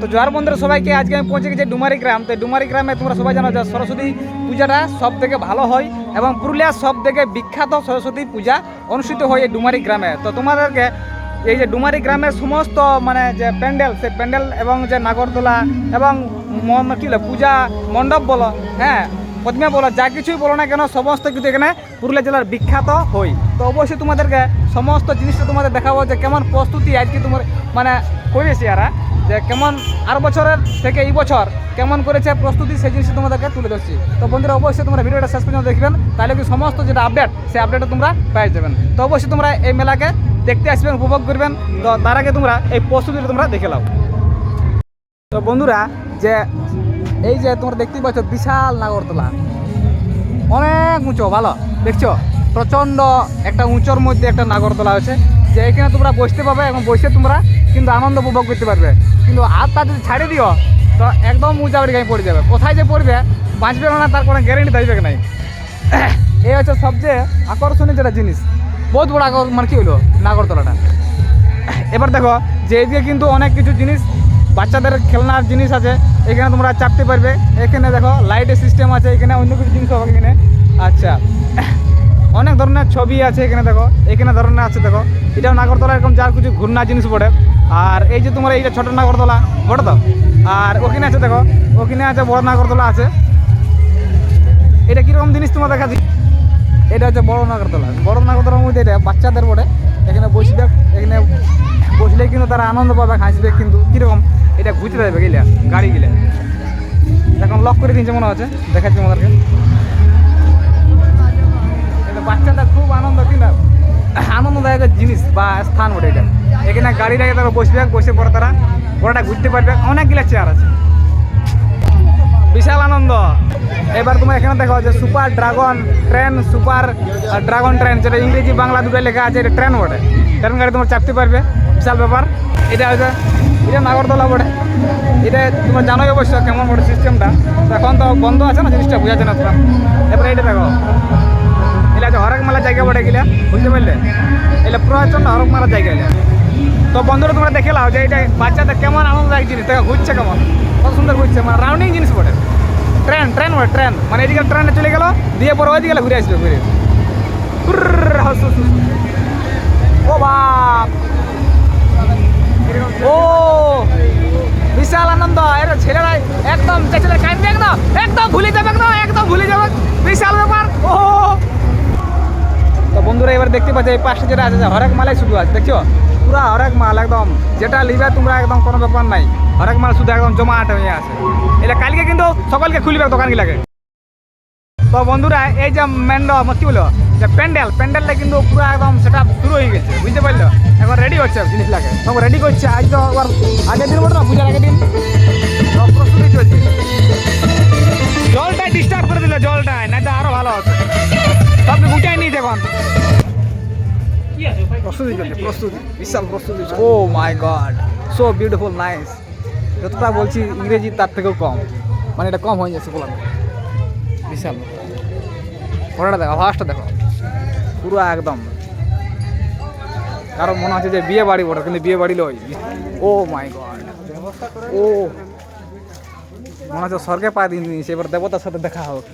তো জোয়ার বন্ধুরা, সবাইকে আজকে আমি পৌঁছে গেছি ডুমারি গ্রাম। তো ডুমারি গ্রামে তোমরা সবাই জানো যে সরস্বতী পূজাটা সব থেকে ভালো হয় এবং পুরুলিয়ার সব থেকে বিখ্যাত সরস্বতী পূজা অনুষ্ঠিত হয় এই ডুমারি গ্রামে। তো তোমাদেরকে এই যে ডুমারি গ্রামের সমস্ত মানে যে প্যান্ডেল, সেই প্যান্ডেল এবং যে নাগরদোলা এবং কি পূজা মণ্ডপ বলো হ্যাঁ প্রথমে বলো, যা কিছুই বলো না কেন, সমস্ত কিছু এখানে পুরুলিয়া জেলার বিখ্যাত হই তো অবশ্যই তোমাদেরকে সমস্ত জিনিসটা তোমাদের দেখাবো যে কেমন প্রস্তুতি আজকে তোমার মানে করেছে এরা। যে কেমন আর বছরের থেকে এই বছর কেমন করেছে প্রস্তুতি, সেই জিনিসটা তোমাদেরকে তুলে ধরছি। তো বন্ধুরা, অবশ্যই তোমরা ভিডিওটা শেষ পর্যন্ত দেখবেন। তাহলে কি সমস্ত যেটা আপডেট সেই আপডেটটা তোমরা পেয়ে যাবেন। তো অবশ্যই তোমরা এই মেলাকে দেখতে আসবেন, উপভোগ করবেন। তো তার আগে তোমরা এই প্রস্তুতিটা তোমরা দেখে নাও। তো বন্ধুরা, যে এই যে তোমরা দেখতেই পাচ্ছ, বিশাল নাগরতলা। অনেক উঁচু, ভালো। দেখছ? প্রচণ্ড একটা উঁচুর মধ্যে একটা নাগরতলা আছে যে এখানে তোমরা বসতে পাবে এবং বসে তোমরা কিন্তু আনন্দ উপভোগ করতে পারবে। কিন্তু হাত তা যদি ছাড়ে দিও, তো একদম উঁচা বাড়ি গায়ে পড়ে যাবে। কোথায় যে পড়বে, বাঁচবে না, তার কোনো গ্যারেন্টি থাকবে নাই। এই হচ্ছে সবচেয়ে আকর্ষণীয় যেটা জিনিস। বহুত বড় আকর্ষণ মানে কী হলো? নাগরতলাটা। এবার দেখো, যে এদিকে কিন্তু অনেক কিছু জিনিস, বাচ্চাদের খেলনার জিনিস আছে, এখানে তোমরা চাপতে পারবে। এখানে দেখো লাইটের সিস্টেম আছে, এখানে অন্য কিছু জিনিস হবে এখানে। আচ্ছা। অনেক ধরনের ছবি আছে এখানে দেখো, এখানে ধরনের আছে দেখো। এটাও নাগরতলা এরকম যার কিছু ঘূর্ণা জিনিস পড়ে আর এই যে তোমার এইটা ছোট নাগরতলা বড় তো? আর ওখানে আছে দেখো, ওখানে আছে বড় নাগরতলা আছে। এটা কীরকম জিনিস তোমার দেখাচ্ছি এটা হচ্ছে বড় নাগরতলা বড় নাগরতলার মধ্যে এটা বাচ্চাদের পড়ে এখানে বসবে এখানে বসলে কিন্তু তারা আনন্দ পাবে, হাসবে কিন্তু। কীরকম? এটা ঘুরতে যাবে গেলে, গাড়ি গেলে। এখন লক করে দিয়েছে মনে হচ্ছে। দেখাচ্ছি আমাদেরকে বাচ্চাদের খুব আনন্দ কিন্তু আনন্দদায়ক জিনিস বা স্থান ওটা এটা। এখানে গাড়িটাকে তারা বসবে, বসে পরে তারা বড়টা ঘুরতে পারবে। অনেকগুলো চেয়ার আছে। বিশাল আনন্দ। এবার তোমার এখানে দেখো যে super dragon train, super dragon train, যেটা ইংরেজি বাংলা দুটো লেখা আছে, এটা ট্রেন বটে। ট্রেন গাড়ি তোমার চাপতে পারবে। বিশাল ব্যাপার। এটা হচ্ছে, এটা নাগরদোলা বটে। এটা তোমার জানোই অবশ্য কেমন বটে সিস্টেমটা এখন তো বন্ধ আছে না জিনিসটা বোঝা যায় না তোমার এবারে এটা দেখো। এটা হচ্ছে হরেক মেলা জায়গা বটে গেলে, বুঝতে পারলে? এটা প্রচণ্ড হরক মেলার জায়গা এটা তো বন্ধুরা, তোমরা দেখে লাও যে এটা বাচ্চাদের কেমন আনন্দ আনন্দদায়ক জিনিস দেখো ঘুরছে কেমন? কত সুন্দর ঘুরছে মানে রাউন্ডিং জিনিস বটে। ট্রেন ট্রেন বটে ট্রেন মানে এদিকে ট্রেনে চলে গেল, দিয়ে পরে ওইদিকে ঘুরে আসবে ঘুরে। ও বাপ! ও, বিশাল আনন্দ। এর ছেলেরা একদম ছেলে কাঁদবে একদম একদম ভুলে যাবে একদম একদম ভুলে যাবে। বিশাল ব্যাপার। ও বন্ধুরা এবার দেখতে পাচ্ছ, এই পাশে যেটা আছে, হরেক মালাই শুধু আছে, দেখছ? পুরা হরেক মাল একদম। যেটা লিবে তোমরা একদম কোনো ব্যাপার নাই। হরেক মাল শুধু একদম জমাট হয়ে আছে। এটা কালকে কিন্তু সকলকে খুলবে দোকান লাগে তো বন্ধুরা, এই যে ম্যান্ড কি বলো? যে প্যান্ডেল প্যান্ডেলটা কিন্তু পুরো একদম সেটা শুরু হয়ে গেছে, বুঝতে পারল? এখন রেডি হচ্ছে জিনিস লাগে তখন রেডি করছে, আজ তো আবার আগের দিন বলতো না, পূজার আগের দিন? সব প্রস্তুতি চলছে। জলটাই ডিস্টার্ব করে দিল, জলটাই না প্রস্তুতি প্রস্তুতি, বিশাল প্রস্তুতি ও my God so beautiful nice যতটা বলছি ইংরেজি তার থেকেও কম। মানে এটা কম হয়ে যাচ্ছে বলার বিশাল। ওটা দেখো আওয়াজটা দেখো। পুরো একদম। কারণ মনে হচ্ছে যে বিয়ে বাড়ি ওটা কিন্তু বিয়ে বাড়ি লই। ও মাই গড ও মনে হচ্ছে স্বর্গে পা দিন দিয়েছে এবার দেবতার সাথে দেখা হোক।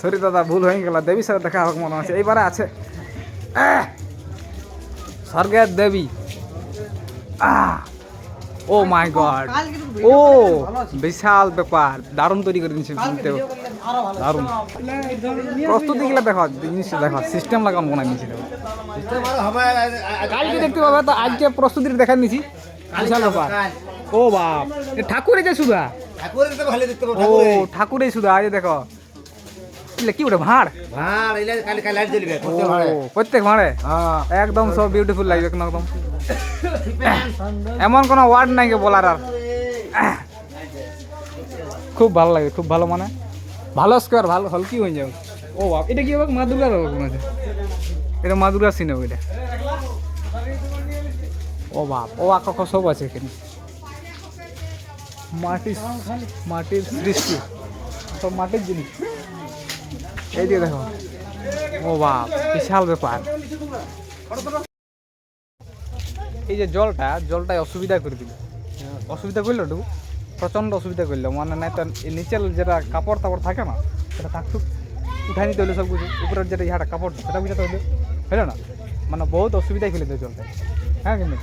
সরি দাদা, ভুল হয়ে গেল। দেবীর সাথে দেখা হোক মনে হচ্ছে। এইবারে আছে! স্বর্গের দেবী! ও মাই গড। ও বিশাল ব্যাপার। দারুণ তৈরি করে দিয়েছে শুনতেও দারুণ। প্রস্তুতি গুলো দেখো জিনিস দেখো সিস্টেম লাগানো মনে নিয়েছি কালকে দেখতে পাবে তো আজকে প্রস্তুতি দেখা নিয়েছি বিশাল ব্যাপার। ও বাপ। এ ঠাকুরে যে সুধা। ঠাকুরের ও ঠাকুরে। সুধা আজ দেখো। কি ওটা ভাঁড়? ভাড় এলে কালি কালি লাইট জ্বলবে ও প্রত্যেক ভাঁড়ে? হ্যাঁ। একদম সব বিউটিফুল লাগবে একদম। এমন কোনো ওয়ার্ড নাই বলার আর। খুব ভালো লাগে খুব ভালো মানে। ভালো স্কোয়ার ভালো হলকি হয়ে যাবে। ও বাপ এটা কি মা দুর্গার হবে এটা মা দুর্গার সিনে এটা। ও বাপ ও আকা সব আছে এখানে। মাটির মাটির সৃষ্টি। সব মাটির জিনিস। এই দিয়ে দেখো। ও বাপ বিশাল ব্যাপার। এই যে জলটা, জলটায় অসুবিধা করে দিল। অসুবিধা করল একটু প্রচণ্ড অসুবিধা করল। মানে নাই তো নিচের যেটা কাপড় তাপড় থাকে না, সেটা থাকতুক উঠাই নিতে হলো সব কিছু উপরের যেটা ইহাটা কাপড়, সেটা বুঝাতে হলো হলো না? মানে বহুত অসুবিধায় ফেলে দেয় জলটা হ্যাঁ কিন্তু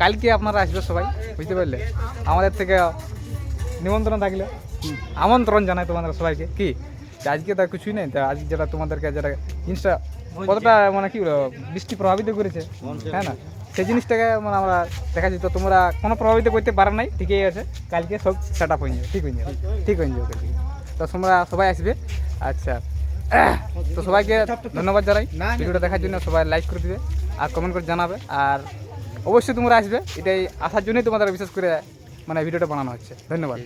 কালকে আপনারা আসবে সবাই, বুঝতে পারলে? আমাদের থেকে নিমন্ত্রণ থাকলে। আমন্ত্রণ জানাই তোমাদের সবাইকে। কি? আজকে তো কিছুই নেই। তো আজকে যেটা তোমাদেরকে যেটা জিনিসটা কতটা মানে কি বৃষ্টি প্রভাবিত করেছে হ্যাঁ না? সেই জিনিসটাকে মানে আমরা দেখা যেত তোমরা কোনো প্রভাবিত করতে পারো নাই ঠিকই আছে। কালকে সব সেট আপ হয়ে যাবে ঠিক হয়ে যাবে ঠিক হয়ে যাবে তো তোমরা সবাই আসবে। আচ্ছা। তো সবাইকে ধন্যবাদ জানাই। ভিডিওটা দেখার জন্য সবাই লাইক করে দিবে আর কমেন্ট করে জানাবে। আর অবশ্যই তোমরা আসবে। এটাই আসার জন্যই তোমাদের বিশেষ করে মানে ভিডিওটা বানানো হচ্ছে। ধন্যবাদ।